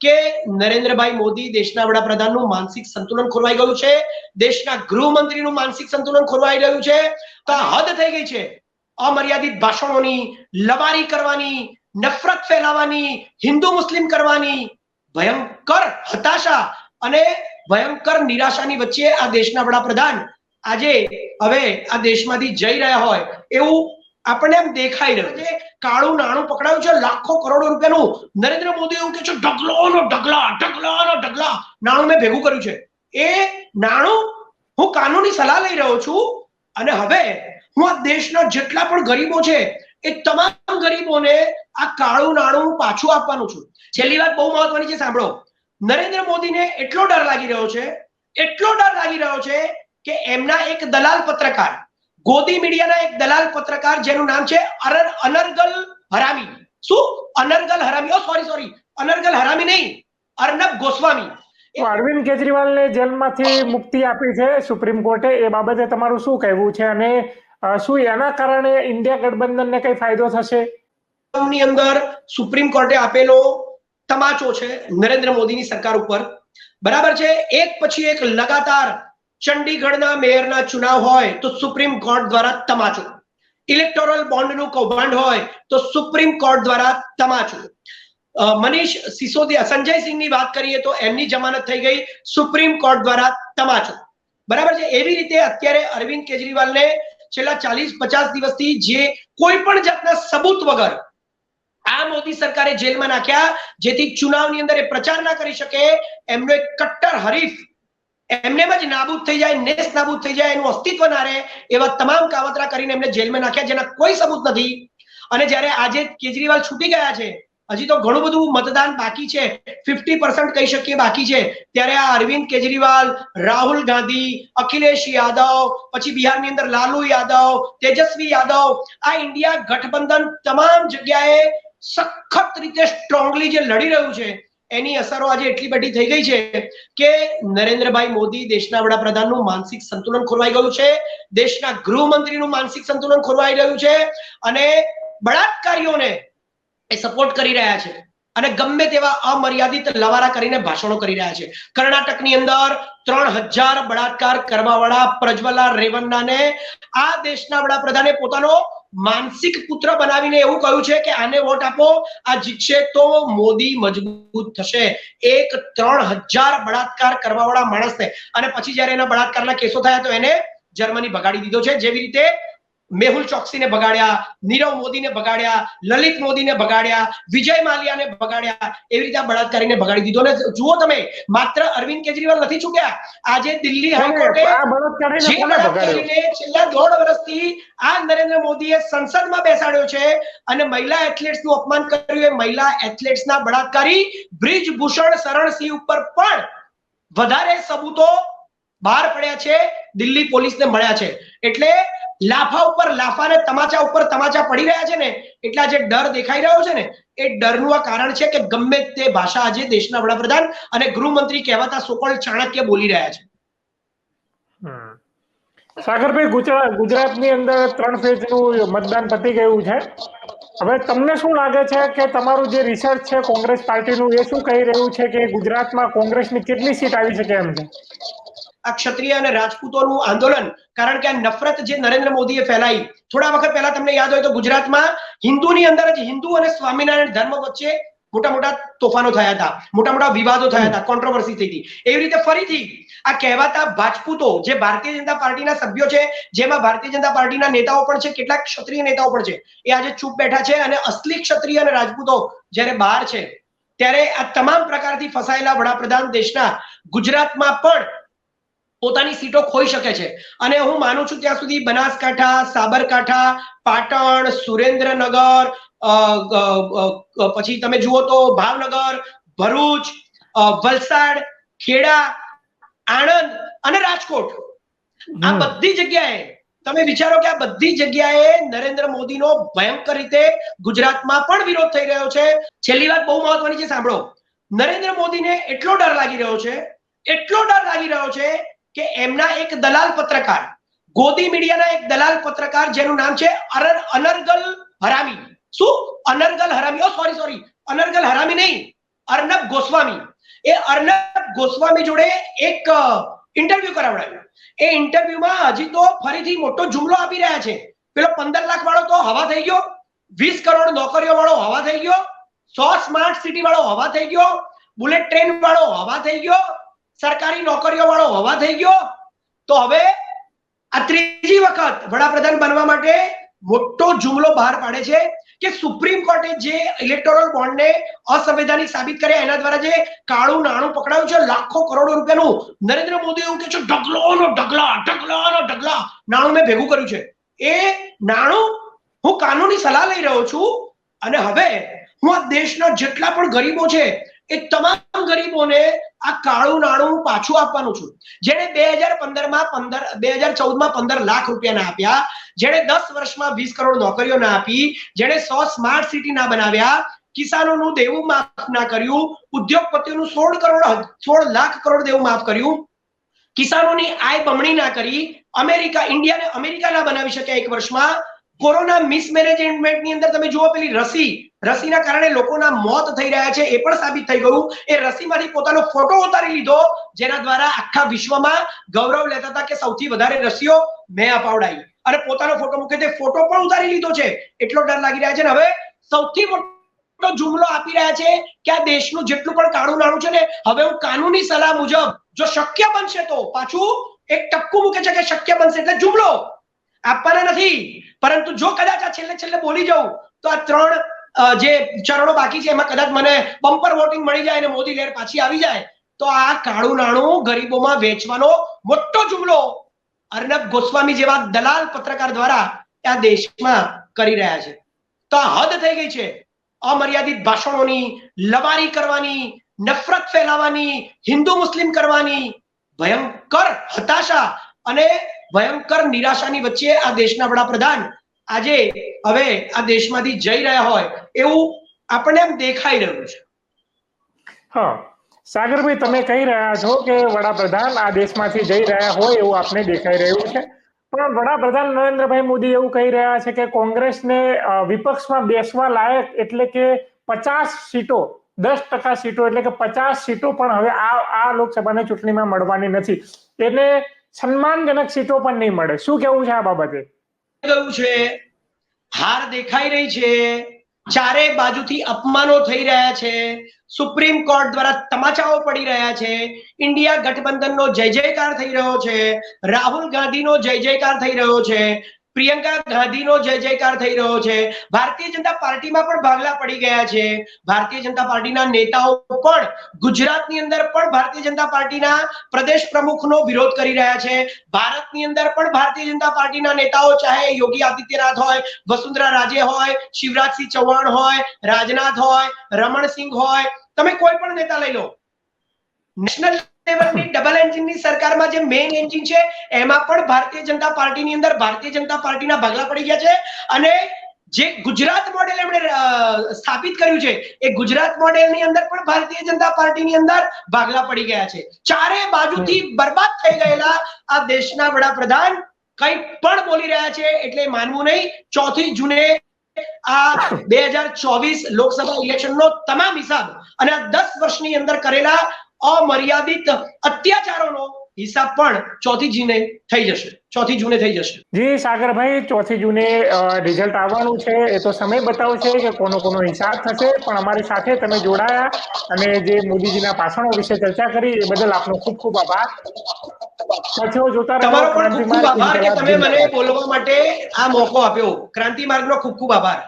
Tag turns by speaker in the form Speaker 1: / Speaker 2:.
Speaker 1: કે નરેન્દ્રભાઈ મોદી દેશના વડાપ્રધાનનું માનસિક સંતુલન ખોરવાઈ ગયું છે, દેશના ગૃહમંત્રીનું માનસિક સંતુલન ખોરવાઈ રહ્યું છે, તો હદ થઈ ગઈ છે. અમર્યાદિત ભાષણોની લવારી કરવાની, નફરત ફેલાવાની હિન્દુ મુસ્લિમ કરવાની ભયંકર હતાશા અને ભયંકર નિરાશાની વચ્ચે આ દેશના વડાપ્રધાન આજે હવે આ દેશમાંથી જઈ રહ્યા હોય એવું આપણને એમ દેખાઈ રહ્યું છે. કાળું નાણું પકડાયું છે, લાખો કરોડો રૂપિયાનું. નરેન્દ્ર મોદી એવું કે છે ઢગલોનો ઢગલા ઢગલાનો ઢગલા નાણું મેં ભેગું કર્યું છે. એ નાણું હું કાનૂની સલાહ લઈ રહ્યો છું અને હવે હું આ દેશના જેટલા પણ ગરીબો છે, એ તમામ ગરીબોને આ કાળું નાણું પાછું આપવાનું છું. છેલ્લી વાત બહુ મહત્વની છે, સાંભળો. નરેન્દ્ર મોદીને એટલો ડર લાગી રહ્યો છે, એટલો ડર લાગી રહ્યો છે કે એમના એક દલાલ પત્રકાર ગોદી મીડિયાના એક દલાલ પત્રકાર જેનું નામ છે અરર અનર્ગલ હરામી. શું? અનર્ગલ હરામી. ઓ સોરી સોરી અનર્ગલ હરામી નહીં. અર્નબ ગોસ્વામી.
Speaker 2: અરવિંદ કેજરીવાલને જેલમાંથી મુક્તિ આપી છે સુપ્રીમ કોર્ટે. એ બાબતે તમારું શું કહેવું છે અને શું એના કારણે ઇન્ડિયા ગઠબંધનને કઈ ફાયદો થશે?
Speaker 1: ની અંદર સુપ્રીમ કોર્ટે આપેલો તમાચો છે નરેન્દ્ર મોદીની સરકાર ઉપર. બરાબર છે? એક પછી એક લગાતાર ચંડીગઢના મેયરના ચુનાવ હોય તો સુપ્રીમ કોર્ટ દ્વારા તમાચો. ઇલેક્ટોરલ બોન્ડનું કૌભાંડ હોય તો સુપ્રીમ કોર્ટ દ્વારા તમાચો. મનીષ સિસોદિયા, સંજય સિંહની વાત કરીએ તો એમની જમાનત થઈ ગઈ, સુપ્રીમ કોર્ટ દ્વારા તમાચો. બરાબર છે? એવી રીતે અત્યારે અરવિંદ કેજરીવાલને છેલ્લા ચાલીસ, પચાસ દિવસથી જે કોઈ પણ જાતના સબૂત વગર આ મોદી સરકારે જેલમાં નાખ્યા, જેથી ચુનાવની અંદર એ પ્રચાર ના કરી શકે, એમનો એક કટ્ટર હરીફ એમને જ નાબૂદ થઈ જાય, નેસ નાબૂદ થઈ જાય, એનું અસ્તિત્વ ના રહે, એવા તમામ કાવતરા કરીને એમને જેલમાં નાખ્યા, જેના કોઈ સબૂત નથી. અને જ્યારે આજે કેજરીવાલ છૂટી ગયા છે, હજી તો ઘણું બધું મતદાન બાકી છે, ફિફ્ટી પર્સન્ટ કહી શકીએ બાકી છે, ત્યારે આ અરવિંદ કેજરીવાલ, રાહુલ ગાંધી, અખિલેશ યાદવ, પછી બિહારની અંદર લાલુ યાદવ, તેજસ્વી યાદવ, આ ઇન્ડિયા ગઠબંધન તમામ જગ્યાએ સખત રીતે સ્ટ્રોંગલી જે લડી રહ્યું છે એની અસરો આજે એટલી બધી થઈ ગઈ છે કે નરેન્દ્રભાઈ મોદી દેશના વડાપ્રધાનનું માનસિક સંતુલન ખોરવાઈ ગયું છે, દેશના ગૃહમંત્રીનું માનસિક સંતુલન ખોરવાઈ રહ્યું છે અને બળાત્કારીઓને એ સપોર્ટ કરી રહ્યા છે અને ગમે તેવા અમર્યાદિત લવારા કરીને ભાષણો કરી રહ્યા છે. કર્ણાટકની અંદર ત્રણ હજાર બળાત્કાર કરવાવાળા પ્રજ્વલા રેવન્નાને આ દેશના વડાપ્રધાને પોતાનો માનસિક પુત્ર બનાવીને એવું કહ્યું છે કે આને વોટ આપો, આ જીતશે તો મોદી મજબૂત થશે. એક ત્રણ હજાર બળાત્કાર કરવાવાળા માણસને. અને પછી જ્યારે એના બળાત્કારના કેસો થયા તો એને જર્મની ભગાડી દીધો છે. જેવી રીતે મેહુલ ચોકસીને ભગાડ્યા નીરવ મોદીને ભગાડ્યા લલિત મોદીને ભગાડ્યા વિજય માલિયાને ભગાડ્યા એવી રીતે બળાત્કારીને બગાડી દીધો. ને જુઓ તમે માત્ર અરવિંદ કેજરીવાલ નથી ચૂક્યા આજે દિલ્હી હાઈકોર્ટે છેલ્લા દોઢ વર્ષથી આ નરેન્દ્ર મોદીએ સંસદમાં બેસાડ્યો છે અને મહિલા એથ્લેટ્સનું અપમાન કર્યું. એ મહિલા એથ્લેટ્સના બળાત્કારી બ્રિજભૂષણ શરણસિંહ ઉપર પણ વધારે સબૂતો બહાર પડ્યા છે. દિલ્હી પોલીસને મળ્યા છે. એટલે લાફા ઉપર, લાફા ને તમાચા ઉપર તમાચા પડી રહ્યા છે ને, એટલા જે ડર દેખાઈ રહ્યો છે ને, એ ડરનું આ કારણ છે કે ગમે તે ભાષા આજે દેશના વડાપ્રધાન અને ગૃહમંત્રી કહેવાતા સોકળ ચાણક્ય બોલી રહ્યા છે.
Speaker 2: સાગરભાઈ ગુજરાત ગુજરાતની અંદર ત્રણ ફેઝનું મતદાન પતી ગયું છે. હવે તમને શું લાગે છે કે તમારું જે રિસર્ચ છે કોંગ્રેસ પાર્ટીનું, એ શું કહી રહ્યું છે કે ગુજરાતમાં કોંગ્રેસની કેટલી સીટ આવી શકે એમ છે
Speaker 1: આ ક્ષત્રિય અને રાજપૂતોનું આંદોલન. કારણ કે આ નફરત જે નરેન્દ્ર મોદીએ ફેલાઈ, થોડા વખત પહેલા તમને યાદ હોય તો ગુજરાતમાં હિન્દુની અંદર જ હિન્દુ અને સ્વામિનારાયણ ધર્મ વચ્ચે મોટા મોટા તોફાનો થયા હતા, મોટા મોટા વિવાદો થયા હતા કોન્ટ્રોવર્સી થઈ હતી. એવી રીતે ફરીથી આ કહેવાતા ભાજપૂતો જે ભારતીય જનતા પાર્ટીના સભ્યો છે, જેમાં ભારતીય જનતા પાર્ટીના નેતાઓ પણ છે, કેટલાક ક્ષત્રિય નેતાઓ પણ છે, એ આજે ચૂપ બેઠા છે અને અસલી ક્ષત્રિય અને રાજપૂતો જ્યારે બહાર છે, ત્યારે આ તમામ પ્રકારથી ફસાયેલા વડાપ્રધાન દેશના ગુજરાતમાં પણ પોતાની સીટો ખોઈ શકે છે. અને હું માનું છું ત્યાં સુધી બનાસકાંઠા સાબરકાંઠા પાટણ સુરેન્દ્રનગર પછી તમે જુઓ તો ભાવનગર ભરૂચ વલસાડ ખેડા આણંદ અને રાજકોટ. આ બધી જગ્યાએ તમે વિચારો કે આ બધી જગ્યાએ નરેન્દ્ર મોદીનો ભયંકર રીતે ગુજરાતમાં પણ વિરોધ થઈ રહ્યો છે. છેલ્લી વાત બહુ મહત્વની છે સાંભળો. નરેન્દ્ર મોદીને એટલો ડર લાગી રહ્યો છે એટલો ડર લાગી રહ્યો છે કે એમના એક દલાલ પત્રકાર, ગોદી મીડિયાના એક દલાલ પત્રકાર જેનું નામ છે અરર અનર્ગલ હરામી. શું? અનર્ગલ હરામી. ઓ સોરી સોરી અનર્ગલ હરામી નહીં. અર્નબ ગોસ્વામી. એ અર્નબ ગોસ્વામી જોડે એક ઇન્ટરવ્યુ કરાવડાવ્યું. એ ઇન્ટરવ્યુમાં હજી તો ફરીથી મોટો જુમલો આપી રહ્યા છે. પેલો પંદર લાખ વાળો તો હવા થઈ ગયો. વીસ કરોડ નોકરીઓ વાળો હવા થઈ ગયો. સો સ્માર્ટ સિટી વાળો હવા થઈ ગયો. બુલેટ ટ્રેન વાળો હવા થઈ ગયો. સરકારી નોકરીઓ વાળો હવા થઈ ગયો, તો હવે આ ત્રીજી વખત વડાપ્રધાન બનવા માટે મોટો જુમલો બહાર પાડે છે કે સુપ્રીમ કોર્ટે જે ઇલેક્ટોરલ બોન્ડને અસંવૈધાનિક સાબિત કર્યા એના દ્વારા જે કાળું નાણું પકડાયું છે, લાખો કરોડો રૂપિયાનું, નરેન્દ્ર મોદી એવું કે છે, ઢગલોનો ઢગલા, ઢગલાનો ઢગલા. નાણું મેં ભેગું કર્યું છે. એ નાણું હું કાનૂની સલાહ લઈ રહ્યો છું અને હવે હું આ દેશના જેટલા પણ ગરીબો છે એ તમામ ગરીબોને આ કાળું નાણું પાછું આપવાનું છું. જેણે બે હજાર પંદરમાં પંદર, બે હજાર ચૌદમાં પંદર લાખ રૂપિયા ના આપ્યા, જેણે દસ વર્ષમાં વીસ કરોડ નોકરીઓ ના આપી, જેણે સો સ્માર્ટ સિટી ના બનાવ્યા, કિસાનોનું દેવું માફ ના કર્યું, ઉદ્યોગપતિઓનું સોળ કરોડ સોળ લાખ કરોડ દેવું માફ કર્યું, કિસાનોની આય બમણી ના કરી, અમેરિકા, ઇન્ડિયાને અમેરિકા ના બનાવી શક્યા એક વર્ષમાં કોરોના મિસમેનેજમેન્ટની અંદર તમે જુઓ, પેલી રસી, રસીના કારણે લોકોના મોત થઈ રહ્યા છે, એ પણ સાબિત થઈ ગયું. એ રસીમાંથી પોતાનો ફોટો ઉતારી લીધો, જેના દ્વારા આખા વિશ્વમાં ગૌરવ લેતા હતા કે સૌથી વધારે રસીઓ મેં અપાવડાવી અને પોતાનો ફોટો મૂકે તે ફોટો પણ ઉતારી લીધો છે. એટલો ડર લાગી રહ્યા છે ને હવે સૌથી મોટો જુમલો આપી રહ્યા છે કે આ દેશનું જેટલું પણ કાળું નાણું છે ને, હવે હું કાનૂની સલાહ મુજબ, જો શક્ય બનશે તો પાછું એક ટપકું મૂકે છે કે શક્ય બનશે, એટલે જુમલો. આપવાના નથી. પરંતુ જો કદાચ આ છેલ્લે છેલ્લે બોલી જાઉં, તો આ ત્રણ જે ચરણો બાકી છે, એમાં કદાચ મને બમ્પર વોટિંગ મળી જાય અને મોદી લહેર પાછી આવી જાય, તો આ કાળું નાણું ગરીબોમાં વેચવાનો મોટો જુમલો અર્નબ ગોસ્વામી જેવા દલાલ પત્રકાર દ્વારા આ દેશમાં કરી રહ્યા છે. તો આ હદ થઈ ગઈ છે. અમર્યાદિત ભાષણોની લવારી કરવાની, નફરત ફેલાવાની હિન્દુ મુસ્લિમ કરવાની ભયંકર હતાશા અને ભયંકર નિરાશાની વચ્ચે આ દેશના વડાપ્રધાન આજે હવે આ દેશમાંથી જઈ રહ્યા હોય એવું આપણને એમ દેખાઈ રહ્યું છે.
Speaker 2: હા. સાગરભાઈ, તમે કહી રહ્યા છો કે વડાપ્રધાન આ દેશમાંથી જઈ રહ્યા હોય એવું આપને દેખાઈ રહ્યું છે. પણ વડાપ્રધાન નરેન્દ્રભાઈ મોદી એવું કહી રહ્યા છે કે કોંગ્રેસને વિપક્ષમાં બેસવા લાયક એટલે કે પચાસ સીટો, દસ ટકા સીટો એટલે કે પચાસ સીટો પણ હવે આ આ લોકસભાની ચૂંટણીમાં મળવાની નથી. એને સન્માનજનક સીટો પણ નહીં મળે. શું કેવું છે આ બાબતે?
Speaker 1: ગયું છે? હાર દેખાઈ રહી છે. ચારે બાજુથી અપમાનો થઈ રહ્યા છે. સુપ્રીમ કોર્ટ દ્વારા તમાચાઓ પડી રહ્યા છે. ઇન્ડિયા ગઠબંધનનો જય જયકાર થઈ રહ્યો છે. રાહુલ ગાંધીનો જય જયકાર થઈ રહ્યો છે. પ્રિયંકા ગાંધીનો જય જયકાર થઈ રહ્યો છે. ભારતીય જનતા પાર્ટીમાં પણ ભાગલા પડી ગયા છે. ભારતીય જનતા પાર્ટીના નેતાઓ પણ ગુજરાતની અંદર પણ ભારતીય જનતા પાર્ટીના પ્રદેશ પ્રમુખનો વિરોધ કરી રહ્યા છે. ભારતની અંદર પણ ભારતીય જનતા પાર્ટીના નેતાઓ, ચાહે યોગી આદિત્યનાથ હોય, વસુંધરા રાજે હોય, શિવરાજસિંહ ચૌહાણ હોય, રાજનાથ હોય, રમણસિંહ હોય, તમે કોઈ પણ નેતા લઈ લો. નેશનલ લેવલની ડબલ એન્જિનની સરકારમાં જે મેઇન એન્જિન છે એમાં પણ ભારતીય જનતા પાર્ટીની અંદર ભારતીય જનતા પાર્ટીના ભાગલા પડી ગયા છે. અને જે ગુજરાત મોડેલ એમણે સ્થાપિત કર્યું છે એ ગુજરાત મોડેલની અંદર પણ ભારતીય જનતા પાર્ટીની અંદર ભાગલા પડી ગયા છે. ચારે બાજુથી બરબાદ થઈ ગયેલા આ દેશના વડાપ્રધાન કંઈ પણ બોલી રહ્યા છે એટલે માનવું નહીં. ચોથી જૂને આ બે હજાર ચોવીસ લોકસભા ઇલેક્શનનો તમામ હિસાબ અને આ દસ વર્ષની અંદર કરેલા અમર્યાદિત અત્યાચારોનો હિસાબ પણ ચોથી જૂને થઈ જશે. ચોથી જૂને થઈ જશે.
Speaker 2: જી સાગરભાઈ ચોથી જૂને રિઝલ્ટ આવવાનું છે. એ તો સમય બતાવશે કે કોનો કોનો હિસાબ થશે પણ અમારી સાથે તમે જોડાયા અને જે મોદીજીના ભાષણો વિશે ચર્ચા કરી એ બદલ આપનો ખૂબ ખૂબ આભાર. સાથીઓ જોતા
Speaker 1: તમારો પણ ખૂબ ખૂબ આભાર કે તમે મને બોલવા માટે આ મોકો આપ્યો. ક્રાંતિ માર્ગનો ખૂબ ખૂબ આભાર.